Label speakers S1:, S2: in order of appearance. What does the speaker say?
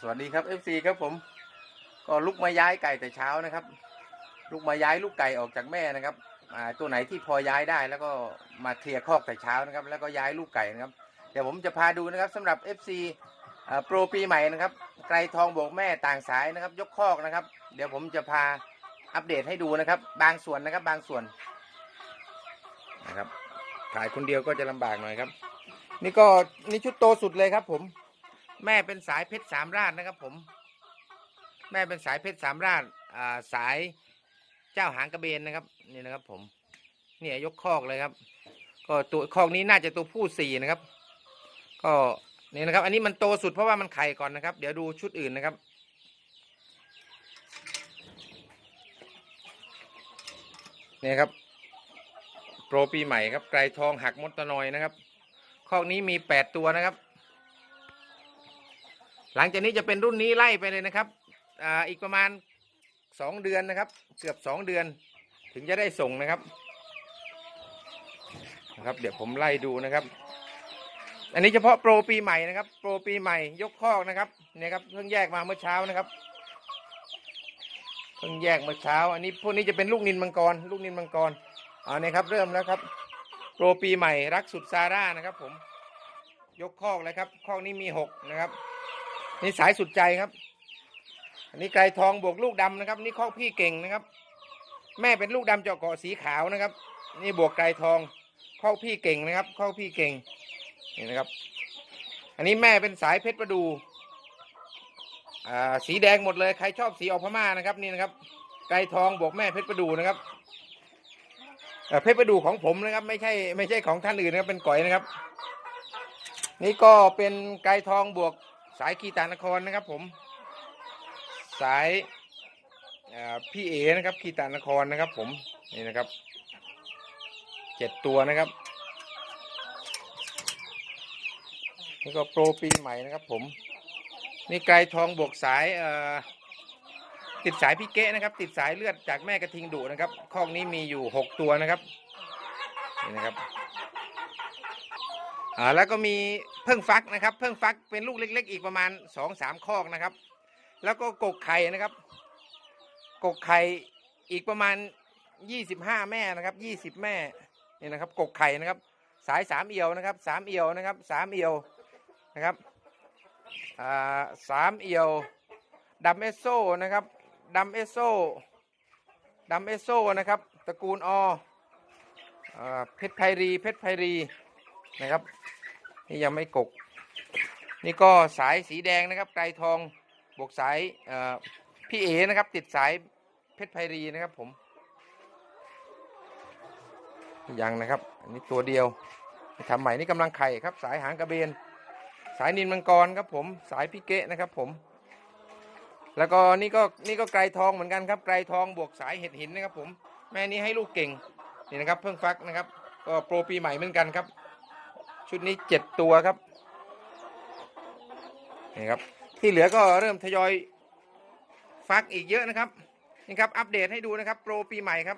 S1: สวัสดีครับ FC ครับผม ก็ลุกมาย้ายไก่แต่เช้านะครับ ลุกมาย้ายลูกไก่ออกจากแม่นะครับตัวไหนที่พอย้ายได้แล้วก็มาเคลียร์คอกแต่เช้านะครับ แล้วก็ย้ายลูกไก่นะครับ เดี๋ยวผมจะพาดูนะครับสำหรับ FC อ่าโปรปีใหม่นะครับ ไกรทองโบกแม่ต่างสายนะครับ ยกคอกนะครับ เดี๋ยวผมจะพาอัปเดตให้ดูนะครับ บางส่วนนะครับ บางส่วนนะครับถ่ายคนเดียวก็จะลำบากหน่อยครับ นี่ก็นี่ชุดโตสุดเลยครับผม แม่เป็นสายเพชรสามราชนะครับผม แม่เป็นสายเพชรสามราชอ่าสายเจ้าหางกระเบนนะครับนี่นะครับ ผม เนี่ยยกคอกเลยครับ ก็ตัวคอกนี้น่าจะตัวผู้สี่นะครับ ก็นี่นะครับ อันนี้มันโตสุดเพราะว่ามันไข่ก่อนนะครับ เดี๋ยวดูชุดอื่นนะครับนี่ครับ โปรปีใหม่ครับไกรทองหักมดตะนอยนะครับคอกนี้มีแปดตัวนะครับ หลังจากนี้จะเป็นรุ่นนี้ไล่ไปเลยนะครับอ่าอีกประมาณสองเดือนนะครับ เกือบสองเดือน ถึงจะได้ส่งนะครับนะครับ เดี๋ยวผมไล่ดูนะครับ อันนี้เฉพาะโปรปีใหม่นะครับ โปรปีใหม่ยกคอกนะครับเนี่ยครับเพิ่งแยกมาเมื่อเช้านะครับเพิ่งแยกเมื่อเช้า อันนี้พวกนี้จะเป็นลูกนินมังกร ลูกนินมังกรอ่าเนี่ยครับ เริ่มแล้วครับโปรปีใหม่รักสุดซาร่านะครับ ผมยกคอกเลยครับคอกนี้มีหกนะครับ นี่สายสุดใจครับ อันนี้ไก่ทองบวกลูกดำนะครับ นี่คอกพี่เก่งนะครับ แม่เป็นลูกดำเจาะเกาะสีขาวนะครับ นี่บวกไก่ทองคอกพี่เก่งนะครับคอกพี่เก่งนี่นะครับ อันนี้แม่เป็นสายเพชรประดูอ่าสีแดงหมดเลยใครชอบสีออกพม่านะครับนี่นะครับ ไก่ทองบวกแม่เพชรประดูนะครับเอ่อเพชรประดูของผมนะครับ ไม่ใช่ไม่ใช่ของท่านอื่นนะครับเป็นก๋อยนะครับ นี่ก็เป็นไก่ทองบวก สายกีตานครนะครับผม สายพี่เอนะครับกีตานครนะครับผมนี่นะครับเจ็ดตัวนะครับนี่ก็โปรปีใหม่นะครับผมนี่ไกรทองบวกสายติดสายพี่เก๊นะครับ ติดสายเลือดจากแม่กระทิงดุนะครับคอกนี้มีอยู่หกตัวนะครับนี่นะครับ อ่าแล้วก็มีเพิ่งฟักนะครับ เพิ่งฟักเป็นลูกเล็ก ๆ อีกประมาณสองสามคอกนะครับ แล้วก็กกไข่นะครับ กกไข่อีกประมาณยี่สิบห้าแม่นะครับยี่สิบแม่นี่นะครับ กกไข่นะครับ สายสามเอียวนะครับสามเอียวนะครับสามเอียวนะครับอ่าสามเอียวดำเอสโซนะครับดำเอสโซดำเอสโซนะครับ ตระกูลออเพชรไพรีเพชรไพรี นะครับ นี่ยังไม่กก นี่ก็สายสีแดงนะครับ ไกรทองบวกสายพี่เอนะครับ ติดสายเพชรไพรีนะครับผม ยังนะครับอันนี้ตัวเดียวทำใหม่นี่กำลังไข่ครับ สายหางกระเบน สายนินมังกรครับผม สายพี่เกะนะครับผม แล้วก็นี่ก็นี่ก็ไกรทองเหมือนกันครับ ไกรทองบวกสายเห็ดหินนะครับผม แม่นี้ให้ลูกเก่งนี่นะครับเพิ่งฟักนะครับ ก็โปรปีใหม่เหมือนกันครับ ชุดนี้เจ็ดตัวครับนี่ครับ ที่เหลือก็เริ่มทยอยฟักอีกเยอะนะครับนี่ครับอัปเดตให้ดูนะครับ โปรปีใหม่ครับ